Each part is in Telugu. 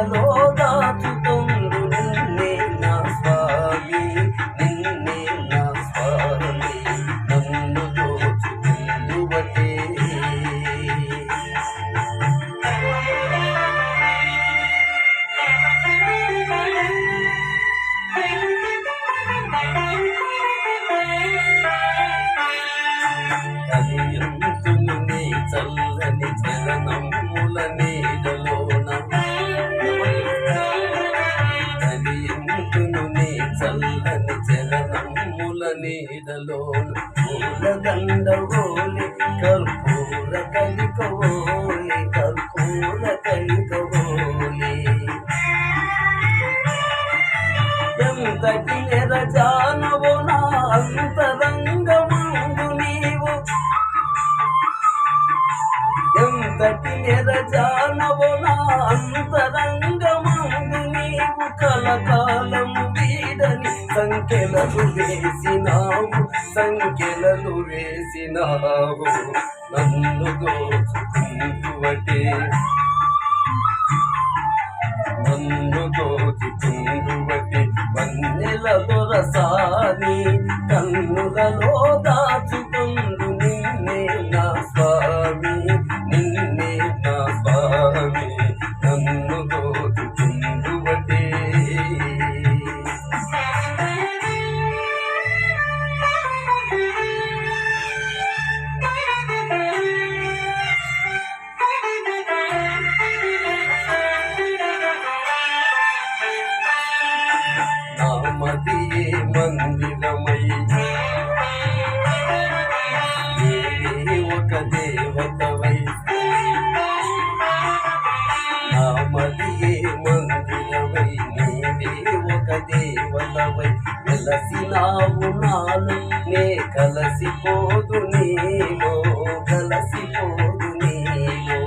గుండెలో దాచుతుండు నిన్నే నా స్వామి నిన్నే నా స్వామి నన్ను దోచుకుందువటే చల్లని చలనం నీడలో నీడలోన కర్పూర కలిక కర్పూర కలిక ఓలి ఎంతటి నెరజానవో నా అంతరంగమందు నీవు. ఎంతటి నెరజానవో నా అంతరంగమందు నీవు. కలకా సంఖ్యలను వేసినావు సంఖ్యలను వేసినావు. నన్ను దోచుకుంటువటే. నన్ను దోచుకుందువటి వన్నెల దొరసాని కన్నులలో దా దేవతవై వెలసినావు నాలు నే కలసిపోదు నేమో కలసిపోదు నేమో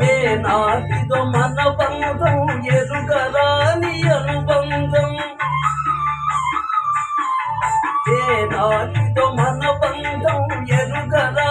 మే నాటిదో మన బంధం ఎరుగరాని అనుబంధం. ఏ నాటిదో మన బంధం ఎరుగరా